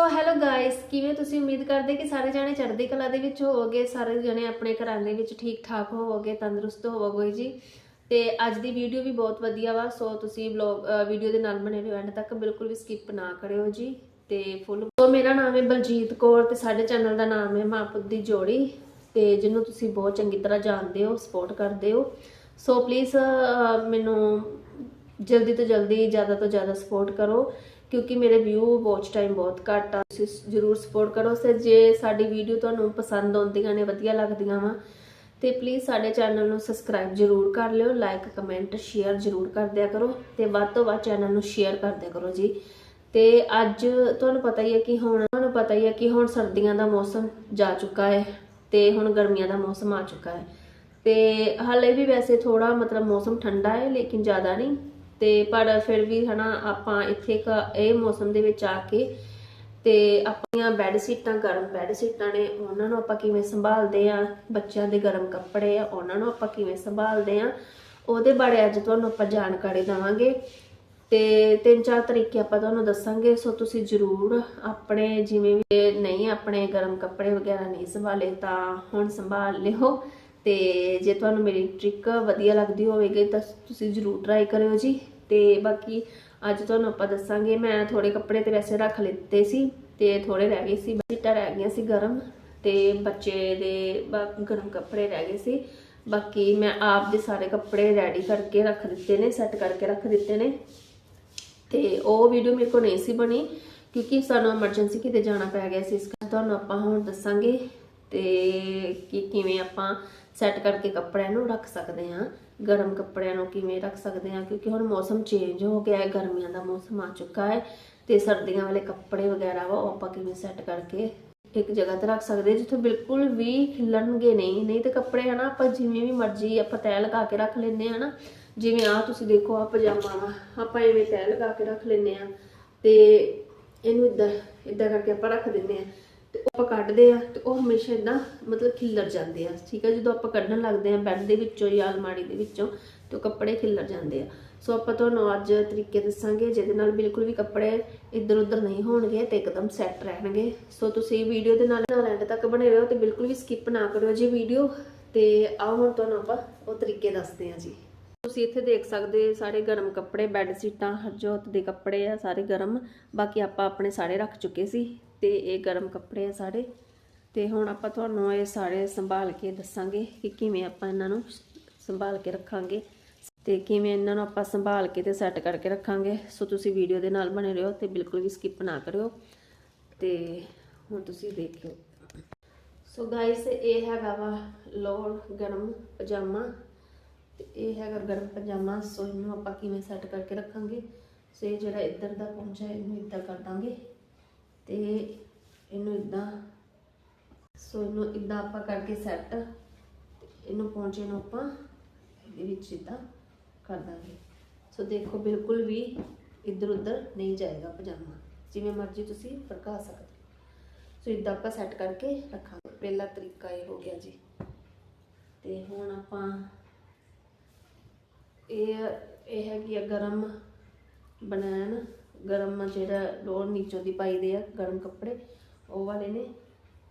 So hello guys ਕਿਵੇਂ ਤੁਸੀਂ ਉਮੀਦ ਕਰਦੇ ਕਿ ਸਾਰੇ ਜਾਣੇ ਚੜ੍ਹਦੀ ਕਲਾ ਦੇ ਵਿੱਚ ਹੋਵੋਗੇ? ਸਾਰੇ ਜਣੇ ਆਪਣੇ ਘਰਾਂ ਦੇ ਵਿੱਚ ਠੀਕ ਠਾਕ ਹੋਵੋਗੇ, ਤੰਦਰੁਸਤ ਹੋਵੋਗੇ ਜੀ? ਤੇ ਅੱਜ ਦੀ ਵੀਡੀਓ ਵੀ ਬਹੁਤ ਵਧੀਆ ਵਾ ਸੋ ਤੁਸੀਂ ਵਲੌਗ ਵੀਡੀਓ ਦੇ ਨਾਲ ਬਣੇ ਰਹੋ, ਐਂਡ ਤੱਕ ਬਿਲਕੁਲ ਵੀ ਸਕਿਪ ਨਾ ਕਰਿਓ ਜੀ, ਤੇ ਫੁੱਲ ਸੋ ਮੇਰਾ ਨਾਮ ਹੈ ਬਲਜੀਤ ਕੌਰ ਤੇ ਸਾਡੇ ਚੈਨਲ ਦਾ ਨਾਮ ਹੈ ਮਾਂ ਪੁੱਤ ਦੀ ਜੋੜੀ, ਤੇ ਜਿਹਨੂੰ ਤੁਸੀਂ ਬਹੁਤ ਚੰਗੀ ਤਰ੍ਹਾਂ ਜਾਣਦੇ ਹੋ ਸਪੋਰਟ ਕਰਦੇ ਹੋ। ਸੋ ਪਲੀਜ਼ ਮੈਨੂੰ ਜਲਦੀ ਤੋਂ ਜਲਦੀ, ਜ਼ਿਆਦਾ ਤੋਂ ਜ਼ਿਆਦਾ ਸਪੋਰਟ ਕਰੋ ਕਿਉਂਕਿ ਮੇਰੇ ਵਿਊ ਵਾਚ ਟਾਈਮ ਬਹੁਤ ਘੱਟ ਆ। ਤੁਸੀਂ ਜਰੂਰ ਸਪੋਰਟ ਕਰੋ ਤੇ ਜੇ ਸਾਡੀ ਵੀਡੀਓ ਤੁਹਾਨੂੰ ਪਸੰਦ ਆਉਂਦੀਆਂ ਨੇ, ਵਧੀਆ ਲੱਗਦੀਆਂ ਵਾ, ਤੇ ਪਲੀਜ਼ ਸਾਡੇ ਚੈਨਲ ਨੂੰ ਸਬਸਕ੍ਰਾਈਬ ਜਰੂਰ ਕਰ ਲਿਓ ਲਾਈਕ ਕਮੈਂਟ ਸ਼ੇਅਰ ਜਰੂਰ ਕਰ ਦਿਆ ਕਰੋ, ਤੇ ਵੱਧ ਤੋਂ ਵੱਧ ਚੈਨਲ ਨੂੰ ਸ਼ੇਅਰ ਕਰ ਦਿਆ ਕਰੋ ਜੀ। ਤੇ ਅੱਜ ਤੁਹਾਨੂੰ ਪਤਾ ਹੀ ਹੈ ਕਿ ਹੁਣ, ਤੁਹਾਨੂੰ ਪਤਾ ਹੀ ਹੈ ਕਿ ਹੁਣ ਸਰਦੀਆਂ ਦਾ ਮੌਸਮ ਜਾ ਚੁੱਕਾ ਹੈ, ਤੇ ਹੁਣ ਗਰਮੀਆਂ ਦਾ ਮੌਸਮ ਆ ਚੁੱਕਾ ਹੈ। ਤੇ ਹਾਲੇ ਵੀ ਵੈਸੇ ਥੋੜਾ ਮਤਲਬ ਮੌਸਮ ਠੰਡਾ ਹੈ, ਲੇਕਿਨ ਜ਼ਿਆਦਾ ਨਹੀਂ। ਤੇ ਪਰ ਫਿਰ ਵੀ ਹਨਾ ਆਪਾਂ ਇੱਥੇ ਕ ਇਹ ਮੌਸਮ ਦੇ ਵਿੱਚ ਆ ਕੇ ਤੇ ਆਪਣੀਆਂ ਬੈੱਡ ਸੀਟਾਂ ਗਰਮ ਬੈੱਡ ਸੀਟਾਂ ਨੇ, ਉਹਨਾਂ ਨੂੰ ਆਪਾਂ ਕਿਵੇਂ ਸੰਭਾਲਦੇ ਆ? ਬੱਚਿਆਂ ਦੇ ਗਰਮ ਕੱਪੜੇ ਆ, ਉਹਨਾਂ ਨੂੰ ਆਪਾਂ ਕਿਵੇਂ ਸੰਭਾਲਦੇ ਆ? ਉਹਦੇ ਬਾਰੇ ਅੱਜ ਤੁਹਾਨੂੰ ਆਪਾਂ ਜਾਣਕਾਰੀ ਦਵਾਂਗੇ ਤੇ ਤਿੰਨ ਚਾਰ ਤਰੀਕੇ ਆਪਾਂ ਤੁਹਾਨੂੰ ਦੱਸਾਂਗੇ, ਸੋ ਤੁਸੀਂ ਜਰੂਰ ਆਪਣੇ ਜਿਵੇਂ ਵੀ ਨਹੀਂ ਆਪਣੇ ਗਰਮ ਕੱਪੜੇ ਵਗੈਰਾ ਨਹੀਂ ਸੰਭਾਲੇ ਤਾਂ ਹੁਣ ਸੰਭਾਲ ਲਿਓ ਤੇ ਜੇ ਤੁਹਾਨੂੰ ਮੇਰੀ ਟ੍ਰਿਕ ਵਧੀਆ ਲੱਗਦੀ ਹੋਵੇਗੀ ਤਾਂ ਤੁਸੀਂ ਜਰੂਰ ਟਰਾਈ ਕਰਿਓ ਜੀ। ਤੇ ਬਾਕੀ ਅੱਜ ਤੁਹਾਨੂੰ ਆਪਾਂ ਦੱਸਾਂਗੇ, ਮੈਂ ਥੋੜੇ ਕੱਪੜੇ ਤੇ ਵੈਸੇ ਰੱਖ ਲਿੱਤੇ ਸੀ ਤੇ ਥੋੜੇ ਰਹਿ ਗਏ ਸੀ ਸੀਟਾਂ ਰਹਿ ਗਈਆਂ ਸੀ ਗਰਮ ਤੇ ਬੱਚੇ ਦੇ ਗਰਮ ਕੱਪੜੇ ਰਹਿ ਗਏ ਸੀ। ਬਾਕੀ ਮੈਂ ਆਪ ਦੇ ਸਾਰੇ ਕੱਪੜੇ ਰੈਡੀ ਕਰਕੇ ਰੱਖ ਦਿੱਤੇ ਨੇ ਸੈੱਟ ਕਰਕੇ ਰੱਖ ਦਿੱਤੇ ਨੇ ਤੇ ਉਹ ਵੀਡੀਓ ਮੇਰੇ ਕੋਲ ਨਹੀਂ ਸੀ ਬਣੀ ਕਿਉਂਕਿ ਸਾਨੂੰ ਐਮਰਜੈਂਸੀ ਕਿਤੇ ਜਾਣਾ ਪੈ ਗਿਆ ਸੀ, ਇਸ ਕਰਕੇ ਤੁਹਾਨੂੰ ਆਪਾਂ ਹੁਣ ਦੱਸਾਂਗੇ ਤੇ ਕਿ ਕਿਵੇਂ ਆਪਾਂ ਸੈੱਟ ਕਰਕੇ ਕੱਪੜਿਆਂ ਨੂੰ ਰੱਖ ਸਕਦੇ ਹਾਂ। ਗਰਮ ਕੱਪੜਿਆਂ ਨੂੰ ਕਿਵੇਂ ਰੱਖ ਸਕਦੇ ਹਾਂ, ਕਿਉਂਕਿ ਹੁਣ ਮੌਸਮ ਚੇਂਜ ਹੋ ਗਿਆ ਹੈ, ਗਰਮੀਆਂ ਦਾ ਮੌਸਮ ਆ ਚੁੱਕਾ ਹੈ ਤੇ ਸਰਦੀਆਂ ਵਾਲੇ ਕੱਪੜੇ ਵਗੈਰਾ ਵਾ ਉਹ ਆਪਾਂ ਕਿਵੇਂ ਸੈੱਟ ਕਰਕੇ ਇੱਕ ਜਗ੍ਹਾ ਤੇ ਰੱਖ ਸਕਦੇ ਜਿੱਥੇ ਬਿਲਕੁਲ ਵੀ ਖਿਲਣਗੇ ਨਹੀਂ ਨਹੀਂ ਤੇ ਕੱਪੜੇ ਹਨਾ ਆਪਾਂ ਜਿਵੇਂ ਵੀ ਮਰਜ਼ੀ ਆਪਾਂ ਤੈਅ ਲਗਾ ਕੇ ਰੱਖ ਲੈਂਦੇ ਆ ਨਾ ਜਿਵੇਂ ਆ ਤੁਸੀਂ ਦੇਖੋ ਆ ਪਜਾਮਾ ਵਾ, ਆਪਾਂ ਐਵੇਂ ਤੈਅ ਲਗਾ ਕੇ ਰੱਖ ਲੈਂਦੇ ਆ ਤੇ ਇਹਨੂੰ ਇਦਾਂ ਇਦਾਂ ਕਰਕੇ ਆਪਾਂ ਰੱਖ ਦਿੰਦੇ ਆ ਤੇ ਉਹ ਆਪਾਂ ਕੱਢਦੇ ਆ ਤੇ ਉਹ ਹਮੇਸ਼ਾ ਇਦਾਂ ਮਤਲਬ ਖਿੱਲਰ ਜਾਂਦੇ ਆ, ਠੀਕ ਆ? ਜਦੋਂ ਆਪਾਂ ਕੱਢਣ ਲੱਗਦੇ ਆ ਬੈੱਡ ਦੇ ਵਿੱਚੋਂ ਜਾਂ ਅਲਮਾਰੀ ਦੇ ਵਿੱਚੋਂ, ਤੇ ਉਹ ਕੱਪੜੇ ਖਿੱਲਰ ਜਾਂਦੇ ਆ। ਸੋ ਆਪਾਂ ਤੁਹਾਨੂੰ ਅੱਜ ਤਰੀਕੇ ਦੱਸਾਂਗੇ, ਜਿਹਦੇ ਨਾਲ ਬਿਲਕੁਲ ਵੀ ਕੱਪੜੇ ਇੱਧਰ ਉੱਧਰ ਨਹੀਂ ਹੋਣਗੇ ਤੇ ਇੱਕਦਮ ਸੈੱਟ ਰਹਿਣਗੇ। ਸੋ ਤੁਸੀਂ ਵੀਡੀਓ ਦੇ ਨਾਲ ਨਾਲ ਐਂਡ ਤੱਕ ਬਣੇ ਰਹੋ ਤੇ ਬਿਲਕੁਲ ਵੀ ਸਕਿਪ ਨਾ ਕਰਿਓ ਜੀ ਵੀਡੀਓ। ਤੇ ਆਓ ਹੁਣ ਤੁਹਾਨੂੰ ਆਪਾਂ ਉਹ ਤਰੀਕੇ ਦੱਸਦੇ ਹਾਂ ਜੀ। ਤੁਸੀਂ ਇੱਥੇ ਦੇਖ ਸਕਦੇ ਸਾਰੇ ਗਰਮ ਕੱਪੜੇ, ਬੈੱਡ ਸੀਟਾਂ, ਹਰਜੋਤ ਦੇ ਕੱਪੜੇ ਆ, ਸਾਰੇ ਗਰਮ। ਬਾਕੀ ਆਪਾਂ ਆਪਣੇ ਸਾਰੇ ਰੱਖ ਚੁੱਕੇ ਸੀ। ਤੇ ਇਹ ਗਰਮ ਕੱਪੜੇ ਆ ਸਾਰੇ। ਤੇ ਹੁਣ ਆਪਾਂ ਤੁਹਾਨੂੰ ਇਹ ਸਾਰੇ ਸੰਭਾਲ ਕੇ ਦੱਸਾਂਗੇ ਕਿ ਕਿਵੇਂ ਆਪਾਂ ਇਹਨਾਂ ਨੂੰ ਸੰਭਾਲ ਕੇ ਰੱਖਾਂਗੇ। ਤੇ ਕਿਵੇਂ ਇਹਨਾਂ ਨੂੰ ਆਪਾਂ ਸੰਭਾਲ ਕੇ ਤੇ ਸੈੱਟ ਕਰਕੇ ਰੱਖਾਂਗੇ। ਸੋ ਤੁਸੀਂ ਵੀਡੀਓ ਦੇ ਨਾਲ ਬਣੇ ਰਹੋ ਤੇ ਬਿਲਕੁਲ ਵੀ ਸਕਿਪ ਨਾ ਕਰਿਓ। ਤੇ ਹੁਣ ਤੁਸੀਂ ਦੇਖਿਓ ਸੋ ਗਾਇਸ ਇਹ ਹੈਗਾ ਵਾ ਲੋਅਰ ਗਰਮ ਪਜਾਮਾ। ਤੇ ਇਹ ਹੈਗਾ ਗਰਮ ਪਜਾਮਾ। ਸੋ ਇਹਨੂੰ ਆਪਾਂ ਕਿਵੇਂ ਸੈੱਟ ਕਰਕੇ ਰੱਖਾਂਗੇ? ਸੋ ਇਹ ਜਿਹੜਾ ਇੱਧਰ ਦਾ ਪਹੁੰਚਾ ਹੈ ਇਹਨੂੰ ਇੱਦਾਂ ਕਰ ਦਾਂਗੇ। ਤੇ ਇਹਨੂੰ ਇੱਦਾਂ ਸੋ ਇਹਨੂੰ ਇੱਦਾਂ ਆਪਾਂ ਕਰਕੇ ਸੈੱਟ ਇਹਨੂੰ ਪਹੁੰਚੇ ਨੂੰ ਆਪਾਂ ਇਹਦੇ ਵਿੱਚ ਇੱਦਾਂ ਕਰ ਦਾਂਗੇ। ਸੋ ਦੇਖੋ ਬਿਲਕੁਲ ਵੀ ਇੱਧਰ ਉੱਧਰ ਨਹੀਂ ਜਾਏਗਾ ਪਜਾਮਾ, ਜਿਵੇਂ ਮਰਜ਼ੀ ਤੁਸੀਂ ਫਰਕਾ ਸਕਦੇ ਹੋ। ਸੋ ਇੱਦਾਂ ਆਪਾਂ ਸੈੱਟ ਕਰਕੇ ਰੱਖਾਂਗੇ। ਪਹਿਲਾ ਤਰੀਕਾ ਇਹ ਹੋ ਗਿਆ ਜੀ। ਤੇ ਹੁਣ ਆਪਾਂ ਇਹ ਇਹ ਹੈਗੀ ਆ ਗਰਮ ਬਨਾਨ। ਗਰਮ ਜਿਹੜਾ ਲੋਰ ਨੀਚੋਂ ਦੀ ਪਾਈਦੇ ਆ, ਗਰਮ ਕੱਪੜੇ, ਉਹ ਵਾਲੇ ਨੇ।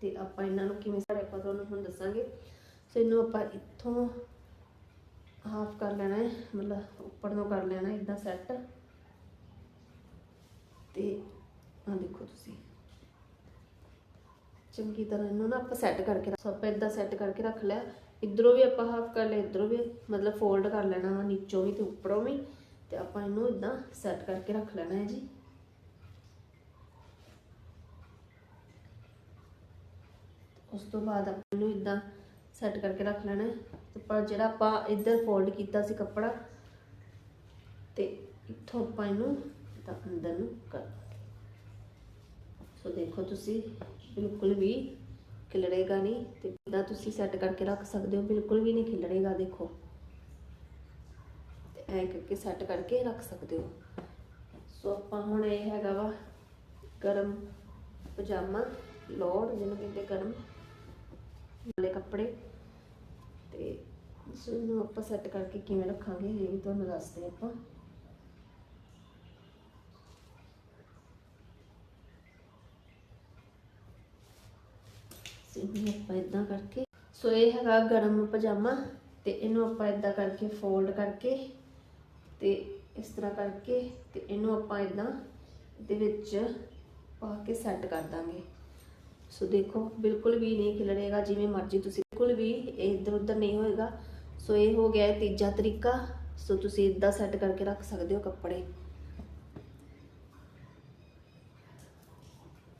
ਤੇ ਆਪਾਂ ਇਹਨਾਂ ਨੂੰ ਕਿਵੇਂ ਸਾਰੇ ਆਪਾਂ ਤੁਹਾਨੂੰ ਹੁਣ ਦੱਸਾਂਗੇ। ਸੋ ਇਹਨੂੰ ਆਪਾਂ ਇੱਥੋਂ ਹਾਫ ਕਰ ਲੈਣਾ ਹੈ, ਮਤਲਬ ਉੱਪਰ ਨੂੰ ਕਰ ਲੈਣਾ ਇਦਾਂ ਸੈੱਟ ਤੇ ਆ ਦੇਖੋ ਤੁਸੀਂ। ਚੰਗੀ ਤਰ੍ਹਾਂ ਇਹਨੂੰ ਨਾ ਆਪਾਂ ਸੈੱਟ ਕਰਕੇ ਰੱਖ ਆਪਾਂ ਇਦਾਂ ਸੈੱਟ ਕਰਕੇ ਰੱਖ ਲਿਆ। ਇਧਰੋਂ ਵੀ ਆਪਾਂ ਹਾਫ ਕਰ ਲਿਆ, ਇਧਰੋਂ ਵੀ ਮਤਲਬ ਫੋਲਡ ਕਰ ਲੈਣਾ ਵਾ, ਨੀਚੋਂ ਵੀ ਤੇ ਉੱਪਰੋਂ ਵੀ। ਤੇ ਆਪਾਂ ਇਹਨੂੰ ਇਦਾਂ ਸੈੱਟ ਕਰਕੇ ਰੱਖ ਲੈਣਾ ਹੈ ਜੀ। ਉਸ ਤੋਂ ਬਾਅਦ ਆਪਾਂ ਇਹਨੂੰ ਇਦਾਂ ਸੈੱਟ ਕਰਕੇ ਰੱਖ ਲੈਣਾ ਤੇ ਪਰ ਜਿਹੜਾ ਆਪਾਂ ਇੱਧਰ ਫੋਲਡ ਕੀਤਾ ਸੀ ਕੱਪੜਾ, ਤੇ ਇੱਥੋਂ ਆਪਾਂ ਇਹਨੂੰ ਤਾਂ ਅੰਦਰ ਨੂੰ ਕਰ ਸੋ ਦੇਖੋ ਤੁਸੀਂ, ਬਿਲਕੁਲ ਵੀ ਖਿਲੜੇਗਾ ਨਹੀਂ ਤੇ ਇਦਾਂ ਤੁਸੀਂ ਸੈੱਟ ਕਰਕੇ ਰੱਖ ਸਕਦੇ ਹੋ, ਬਿਲਕੁਲ ਵੀ ਨਹੀਂ ਖਿਲੜੇਗਾ ਦੇਖੋ। ਐ ਕਰਕੇ ਸੈੱਟ ਕਰਕੇ ਰੱਖ ਸਕਦੇ ਹੋ। ਸੋ ਆਪਾਂ ਹੁਣ ਇਹ ਹੈਗਾ ਵਾ ਗਰਮ ਪਜਾਮਾ ਲੋੜ, ਜਿਹਨੂੰ ਕਹਿੰਦੇ ਗਰਮ ਵਾਲੇ ਕੱਪੜੇ। ਤੇ ਇਸ ਆਪਾਂ ਸੈੱਟ ਕਰਕੇ ਕਿਵੇਂ ਰੱਖਾਂਗੇ, ਇਹ ਵੀ ਤੁਹਾਨੂੰ ਦੱਸਦੇ ਆਪਾਂ। ਸੋ ਇਹਨੂੰ ਆਪਾਂ ਇਦਾਂ ਕਰਕੇ, ਸੋ ਇਹ ਹੈਗਾ ਗਰਮ ਪਜਾਮਾ, ਤੇ ਇਹਨੂੰ ਆਪਾਂ ਇਦਾਂ ਕਰਕੇ ਫੋਲਡ ਕਰਕੇ ਤੇ ਇਸ ਤਰ੍ਹਾਂ ਕਰਕੇ ਤੇ ਇਹਨੂੰ ਆਪਾਂ ਇਦਾਂ ਦੇ ਵਿੱਚ ਪਾ ਕੇ ਸੈੱਟ ਕਰ ਦਾਂਗੇ। ਸੋ ਦੇਖੋ, ਬਿਲਕੁਲ ਵੀ ਨਹੀਂ ਖਿਲੜੇਗਾ ਜਿਵੇਂ ਮਰਜ਼ੀ ਤੁਸੀਂ, ਬਿਲਕੁਲ ਵੀ ਇੱਧਰ ਉੱਧਰ ਨਹੀਂ ਹੋਏਗਾ। ਸੋ ਇਹ ਹੋ ਗਿਆ ਤੀਜਾ ਤਰੀਕਾ। ਸੋ ਤੁਸੀਂ ਇਦਾਂ ਸੈੱਟ ਕਰਕੇ ਰੱਖ ਸਕਦੇ ਹੋ ਕੱਪੜੇ।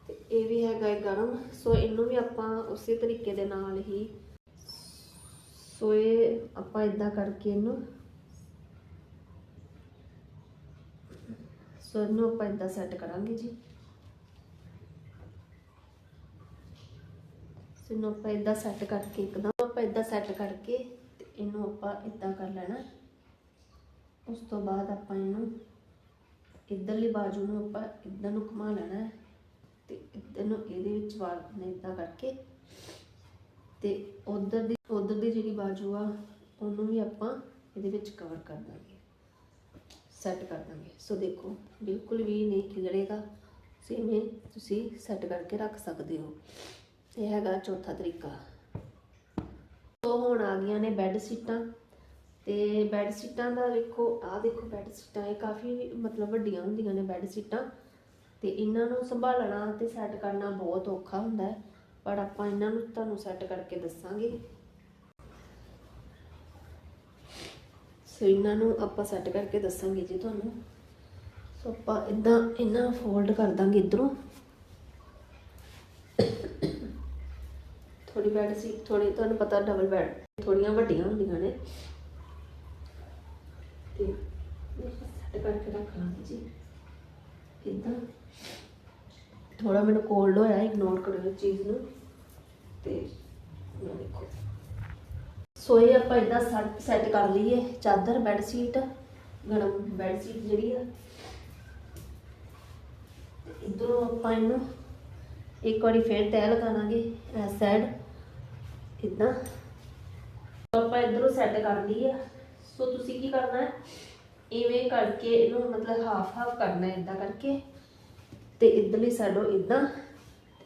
ਤੇ ਇਹ ਵੀ ਹੈਗਾ ਹੈ ਗਰਮ। ਸੋ ਇਹਨੂੰ ਵੀ ਆਪਾਂ ਉਸੇ ਤਰੀਕੇ ਦੇ ਨਾਲ ਹੀ, ਸੋ ਇਹ ਆਪਾਂ ਇਦਾਂ ਕਰਕੇ ਇਹਨੂੰ ਸੋ ਇਹਨੂੰ ਆਪਾਂ ਇਦਾਂ ਸੈੱਟ ਕਰਾਂਗੇ ਜੀ। ਸੋ ਇਹਨੂੰ ਆਪਾਂ ਇਦਾਂ ਸੈੱਟ ਕਰਕੇ, ਇੱਕਦਮ ਆਪਾਂ ਇਦਾਂ ਸੈੱਟ ਕਰਕੇ ਤੇ ਇਹਨੂੰ ਆਪਾਂ ਇਦਾਂ ਕਰ ਲੈਣਾ। ਉਸ ਤੋਂ ਬਾਅਦ ਆਪਾਂ ਇਹਨੂੰ ਇਧਰਲੀ ਬਾਜੂ ਨੂੰ ਆਪਾਂ ਇਦਾਂ ਨੂੰ ਘੁਮਾ ਲੈਣਾ ਹੈ ਤੇ ਇੱਧਰ ਨੂੰ ਇਹਦੇ ਵਿੱਚ ਵਾਲ ਨੇ ਇਦਾਂ ਕਰਕੇ ਤੇ ਉਧਰ ਦੀ ਉਧਰ ਦੀ ਜਿਹੜੀ ਬਾਜੂ ਆ, ਉਹਨੂੰ ਵੀ ਆਪਾਂ ਇਹਦੇ ਵਿੱਚ ਕਵਰ ਕਰ ਦਾਂਗੇ। ਸੈੱਟ ਕਰ ਦਾਂਗੇ। ਸੋ ਦੇਖੋ, ਬਿਲਕੁਲ ਵੀ ਨਹੀਂ ਖਿਲੜੇਗਾ। ਸੇਵੇਂ ਤੁਸੀਂ ਸੈੱਟ ਕਰਕੇ ਰੱਖ ਸਕਦੇ ਹੋ। ਇਹ ਹੈਗਾ ਚੌਥਾ ਤਰੀਕਾ। ਸੋ ਹੁਣ ਆ ਗਈਆਂ ਨੇ ਬੈੱਡ ਸੀਟਾਂ ਤੇ ਬੈੱਡ ਸੀਟਾਂ ਦਾ ਵੇਖੋ, ਆਹ ਦੇਖੋ ਬੈੱਡ ਸੀਟਾਂ ਇਹ ਕਾਫੀ ਮਤਲਬ ਵੱਡੀਆਂ ਹੁੰਦੀਆਂ ਨੇ ਬੈੱਡ ਸੀਟਾਂ ਤੇ ਇਹਨਾਂ ਨੂੰ ਸੰਭਾਲਣਾ ਤੇ ਸੈੱਟ ਕਰਨਾ ਬਹੁਤ ਔਖਾ ਹੁੰਦਾ ਹੈ। ਪਰ ਆਪਾਂ ਇਹਨਾਂ ਨੂੰ ਤੁਹਾਨੂੰ ਸੈੱਟ ਕਰਕੇ ਦੱਸਾਂਗੇ। ਸੋ ਇਹਨਾਂ ਨੂੰ ਆਪਾਂ ਸੈੱਟ ਕਰਕੇ ਦੱਸਾਂਗੇ ਜੀ ਤੁਹਾਨੂੰ। ਸੋ ਆਪਾਂ ਇਦਾਂ ਇਹਨਾਂ ਫੋਲਡ ਕਰ ਦਾਂਗੇ ਇਧਰੋਂ। ਥੋੜੀ ਬੈਡ ਸੀ ਥੋੜੀ ਤੁਹਾਨੂੰ ਪਤਾ ਡਬਲ ਬੈਡ ਥੋੜੀਆਂ ਵੱਡੀਆਂ ਹੁੰਦੀਆਂ ਨੇ। ਤੇ ਸੈੱਟ ਕਰਕੇ ਰੱਖ ਲਾਂਗੇ ਜੀ। ਇਦਾਂ ਥੋੜਾ ਮੈਨੂੰ ਕੋਲਡ ਹੋਇਆ ਇਗਨੋਰ ਕਰੋ ਇਸ ਚੀਜ਼ ਨੂੰ। ਤੇ ਦੇਖੋ। ਸੋ ਇਹ ਆਪਾਂ ਇਦਾਂ ਸੈੱਟ ਕਰ ਲਈਏ। ਚਾਦਰ ਬੈੱਡ ਸ਼ੀਟ ਗਰਮ ਬੈੱਡ ਸ਼ੀਟ ਜਿਹੜੀ ਆ। ਤੇ ਇਧਰੋਂ ਆਪਾਂ ਇਹਨੂੰ ਇੱਕ ਵਾਰੀ ਫੇਰ ਤੈਅ ਲਗਾਵਾਂਗੇ ਇਸ ਸਾਈਡ ਇਦਾਂ ਆਪਾਂ ਇਧਰੋਂ ਸੈੱਟ ਕਰ ਲਈ ਆ। ਸੋ ਤੁਸੀਂ ਕੀ ਕਰਨਾ ਹੈ? ਇਵੇਂ ਕਰਕੇ ਇਹਨੂੰ ਮਤਲਬ ਹਾਫ ਹਾਫ ਕਰਨਾ ਹੈ ਇਦਾਂ ਕਰਕੇ। ਤੇ ਇਧਰਲੀ ਸਾਈਡੋਂ ਇਦਾਂ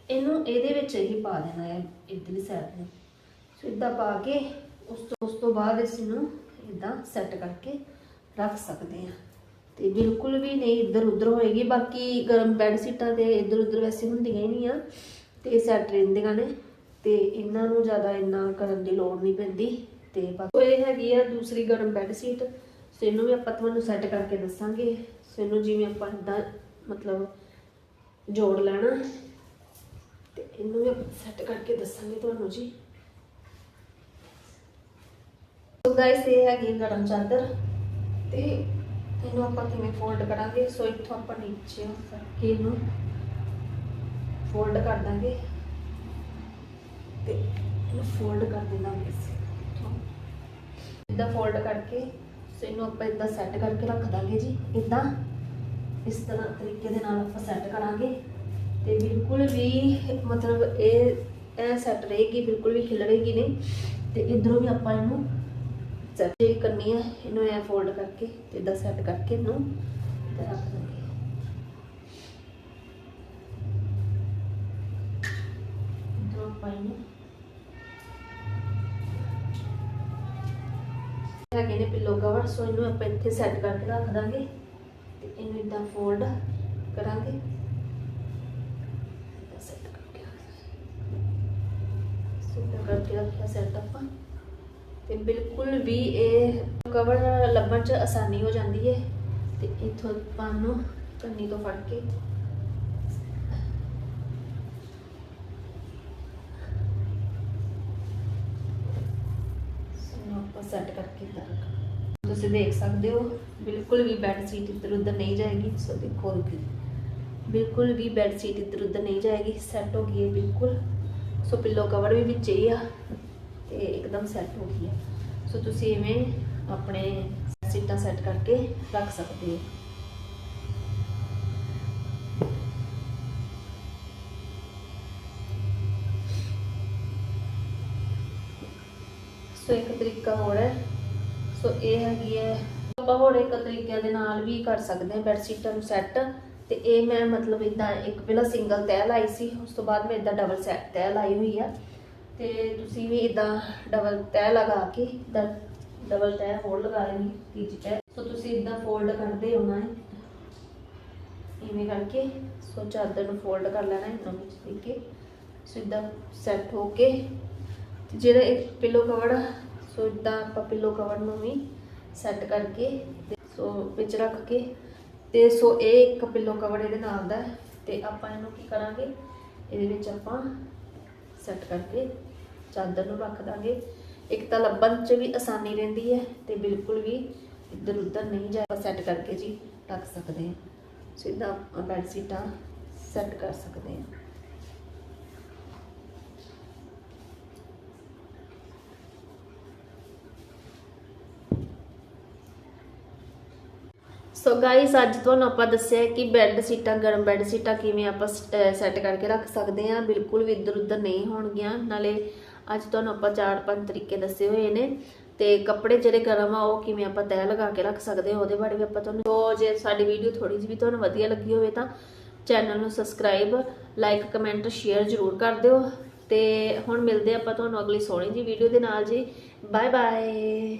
ਇਹਨੂੰ ਇਹਦੇ ਵਿੱਚ ਹੀ ਪਾ ਦੇਣਾ ਹੈ, ਇਧਰਲੀ ਸਾਈਡ ਨੂੰ। ਸੋ ਇਦਾਂ ਪਾ ਕੇ ਉਸ ਤੋਂ ਉਸ ਤੋਂ ਬਾਅਦ ਇਸ ਨੂੰ ਇਦਾਂ ਸੈੱਟ ਕਰਕੇ ਰੱਖ ਸਕਦੇ ਆ ਤੇ ਬਿਲਕੁਲ ਵੀ ਨਹੀਂ ਇੱਧਰ ਉੱਧਰ ਹੋਏਗੀ, ਬਾਕੀ ਗਰਮ ਬੈੱਡ ਸੀਟਾਂ ਤੇ ਇੱਧਰ ਉੱਧਰ ਵੈਸੇ ਹੁੰਦੀਆਂ ਹੀ ਨਹੀਂ ਆ, ਤੇ ਸੈੱਟ ਰਹਿੰਦੀਆਂ ਨੇ, ਤੇ ਇਹਨਾਂ ਨੂੰ ਜ਼ਿਆਦਾ ਇੰਨਾ ਕਰਨ ਦੀ ਲੋੜ ਨਹੀਂ ਪੈਂਦੀ। ਤੇ ਬਾਕੀ ਇਹ ਹੈਗੀ ਆ ਦੂਸਰੀ ਗਰਮ ਬੈੱਡ ਸੀਟ ਸੋ ਇਹਨੂੰ ਵੀ ਆਪਾਂ ਤੁਹਾਨੂੰ ਸੈੱਟ ਕਰਕੇ ਦੱਸਾਂਗੇ। ਸੋ ਇਹਨੂੰ ਜਿਵੇਂ ਆਪਾਂ ਇਦਾਂ ਮਤਲਬ ਜੋੜ ਲੈਣਾ, ਤੇ ਇਹਨੂੰ ਵੀ ਸੈੱਟ ਕਰਕੇ ਦੱਸਾਂਗੇ ਤੁਹਾਨੂੰ ਜੀ। ਸੋ ਗਾਇਸ ਇਹ ਹੈਗੀ ਗਰਮ ਚਾਦਰ ਤੇ ਇਹਨੂੰ ਆਪਾਂ ਕਿਵੇਂ ਫੋਲਡ ਕਰਾਂਗੇ? ਸੋ ਇੱਥੋਂ ਆਪਾਂ ਨੀਚੇ ਕਰਕੇ ਇਹਨੂੰ ਫੋਲਡ ਕਰ ਦਾਂਗੇ ਤੇ ਇਹਨੂੰ ਫੋਲਡ ਕਰ ਦੇਣਾ ਇਦਾਂ ਫੋਲਡ ਕਰਕੇ, ਸੋ ਇਹਨੂੰ ਆਪਾਂ ਇਦਾਂ ਸੈੱਟ ਕਰਕੇ ਰੱਖ ਦਾਂਗੇ ਜੀ, ਇਦਾਂ। ਇਸ ਤਰ੍ਹਾਂ ਤਰੀਕੇ ਦੇ ਨਾਲ ਆਪਾਂ ਸੈੱਟ ਕਰਾਂਗੇ ਤੇ ਬਿਲਕੁਲ ਵੀ ਮਤਲਬ ਇਹ ਐ ਸੈੱਟ ਰਹੇਗੀ, ਬਿਲਕੁਲ ਵੀ ਖਿਲੜੇਗੀ ਨਹੀਂ। ਤੇ ਇਧਰੋਂ ਵੀ ਆਪਾਂ ਇਹਨੂੰ ਸੈੱਟ ਕਰਨੀ ਹੈ ਇਹਨੂੰ ਐ ਫੋਲਡ ਕਰਕੇ ਤੇ ਇਦਾਂ ਸੈੱਟ ਕਰਕੇ ਇਹਨੂੰ ਤੇ ਰੱਖ ਦਾਂਗੇ ਹੈਗੇ ਨੇ ਪਿੱਲੋ ਕਵਰ ਸੋ ਇਹਨੂੰ ਆਪਾਂ ਇੱਥੇ ਸੈੱਟ ਕਰਕੇ ਰੱਖ ਦਾਂਗੇ ਤੇ ਇਹਨੂੰ ਇਦਾਂ ਫੋਲਡ ਕਰਾਂਗੇ। ਸੈੱਟ ਕਰਕੇ ਸੈੱਟ ਕਰਕੇ ਰੱਖਿਆ ਸੈੱਟ ਆਪਾਂ। ਤੇ ਬਿਲਕੁਲ ਵੀ ਇਹ ਕਵਰ ਲੱਭਣ ਚ ਆਸਾਨੀ ਹੋ ਜਾਂਦੀ ਹੈ ਤੇ ਇਥੋਂ ਆਪਾਂ ਨੂੰ ਕੰਨੀ ਤੋਂ ਫੜ ਕੇ ਆਪਾਂ ਸੈੱਟ ਕਰਕੇ ਇੱਦਾਂ ਰੱਖਾਂ। ਤੁਸੀਂ ਦੇਖ ਸਕਦੇ ਹੋ, ਬਿਲਕੁਲ ਵੀ ਬੈੱਡ ਸੀਟ ਇੱਧਰ ਉੱਧਰ ਨਹੀਂ ਜਾਏਗੀ। ਸੋ ਦੇਖੋ ਰੁਕੀ। ਬਿਲਕੁਲ ਵੀ ਬੈੱਡ ਸੀਟ ਇੱਧਰ ਉੱਧਰ ਨਹੀਂ ਜਾਏਗੀ। ਸੈੱਟ ਹੋ ਗਈ ਹੈ ਬਿਲਕੁਲ। ਸੋ ਪਿੱਲੋ ਕਵਰ ਵੀ ਵਿੱਚ ਹੀ ਆ। ਤੇ ਇੱਕਦਮ ਸੈੱਟ ਹੋ ਗਈ ਹੈ। ਸੋ ਤੁਸੀਂ ਇਵੇਂ ਆਪਣੇ ਸੀਟਾਂ ਸੈੱਟ ਕਰਕੇ ਰੱਖ ਸਕਦੇ ਹੋ। ਸੋ ਇੱਕ ਤਰੀਕਾ ਹੋਰ ਹੈ। ਸੋ ਇਹ ਹੈਗੀ ਹੈ, ਆਪਾਂ ਹੋਰ ਇੱਕ ਤਰੀਕੇ ਦੇ ਨਾਲ ਵੀ ਕਰ ਸਕਦੇ ਹਾਂ ਬੈੱਡ ਸ਼ੀਟਾਂ ਨੂੰ ਸੈੱਟ ਤੇ ਇਹ ਮੈਂ ਮਤਲਬ ਇਦਾਂ ਇੱਕ ਪਹਿਲਾਂ ਸਿੰਗਲ ਤਹਿ ਲਾਈ ਸੀ, ਉਸ ਤੋਂ ਬਾਅਦ ਮੈਂ ਇਦਾਂ ਡਬਲ ਸੈੱਟ ਤਹਿ ਲਾਈ ਹੋਈ ਆ। ਤੇ ਤੁਸੀਂ ਵੀ ਇਦਾਂ ਡਬਲ ਤਹਿ ਲਗਾ ਕੇ ਡਬਲ ਤਹਿ ਫੋਲਡ ਲਗਾ ਲੈਣੀ ਤੀਜੀ ਤਹਿ। ਸੋ ਤੁਸੀਂ ਇਦਾਂ ਫੋਲਡ ਕਰਦੇ ਹੋਣਾ ਹੈ ਇਵੇਂ ਕਰਕੇ, ਸੋ ਚਾਦਰ ਨੂੰ ਫੋਲਡ ਕਰ ਲੈਣਾ ਹੈ ਇਦਾਂ ਵਿੱਚ ਦੇ ਕੇ। ਸੋ ਇਦਾਂ ਸੈੱਟ ਹੋ ਕੇ, ਤੇ ਜਿਹੜਾ ਇੱਕ ਪਿੱਲੋ ਕਵਰ ਸੋ ਇਦਾਂ ਆਪਾਂ ਪਿੱਲੋ ਕਵਰ ਨੂੰ ਵੀ ਸੈੱਟ ਕਰਕੇ ਤੇ ਸੋ ਵਿੱਚ ਰੱਖ ਕੇ, ਤੇ ਸੋ ਇਹ ਇੱਕ ਪਿੱਲੋ ਕਵਰ ਇਹਦੇ ਨਾਲ ਦਾ ਹੈ। ਤੇ ਆਪਾਂ ਇਹਨੂੰ ਕੀ ਕਰਾਂਗੇ? ਇਹਦੇ ਵਿੱਚ ਆਪਾਂ ਸੈੱਟ ਕਰਕੇ ਚਾਦਰ ਨੂੰ ਰੱਖ ਦਾਂਗੇ। ਇੱਕ ਤਾਂ ਲੱਭਣ 'ਚ ਵੀ ਆਸਾਨੀ ਰਹਿੰਦੀ ਹੈ ਤੇ ਬਿਲਕੁਲ ਵੀ ਇੱਧਰ ਉੱਧਰ ਨਹੀਂ ਜਾ ਸੈੱਟ ਕਰਕੇ ਜੀ ਰੱਖ ਸਕਦੇ ਹਾਂ। ਸਿੱਧਾ ਬੈੱਡ ਸੀਟਾਂ ਸੈੱਟ ਕਰ ਸਕਦੇ ਹਾਂ। ਸੋ ਗਾਈਸ ਅੱਜ ਤੁਹਾਨੂੰ ਆਪਾਂ ਦੱਸਿਆ ਕਿ ਬੈੱਡ ਸੀਟਾਂ ਗਰਮ ਬੈੱਡ ਸੀਟਾਂ ਕਿਵੇਂ ਆਪਾਂ ਸੈੱਟ ਕਰਕੇ ਰੱਖ ਸਕਦੇ ਹਾਂ। ਬਿਲਕੁਲ ਵੀ ਇੱਧਰ ਉੱਧਰ ਨਹੀਂ ਹੋਣਗੀਆਂ। ਨਾਲੇ ਅੱਜ ਤੁਹਾਨੂੰ ਆਪਾਂ ਚਾਰ ਪੰਜ ਤਰੀਕੇ ਦੱਸੇ ਹੋਏ ਨੇ ਤੇ ਕੱਪੜੇ ਜਿਹੜੇ ਗਰਮ ਆ, ਉਹ ਕਿਵੇਂ ਆਪਾਂ ਤਹਿ ਲਗਾ ਕੇ ਰੱਖ ਸਕਦੇ ਹਾਂ ਉਹਦੇ ਬਾਰੇ ਵੀ ਆਪਾਂ ਤੁਹਾਨੂੰ ਸੋ ਜੇ ਸਾਡੀ ਵੀਡੀਓ ਥੋੜੀ ਜਿਹੀ ਵੀ ਤੁਹਾਨੂੰ ਵਧੀਆ ਲੱਗੀ ਹੋਵੇ ਤਾਂ ਚੈਨਲ ਨੂੰ ਸਬਸਕ੍ਰਾਈਬ ਲਾਈਕ ਕਮੈਂਟ ਸ਼ੇਅਰ ਜ਼ਰੂਰ ਕਰ ਦਿਓ। ਤੇ ਹੁਣ ਮਿਲਦੇ ਆਪਾਂ ਤੁਹਾਨੂੰ ਅਗਲੀ ਸੋਹਣੀ ਜੀ ਵੀਡੀਓ ਦੇ ਨਾਲ ਜੀ। Bye bye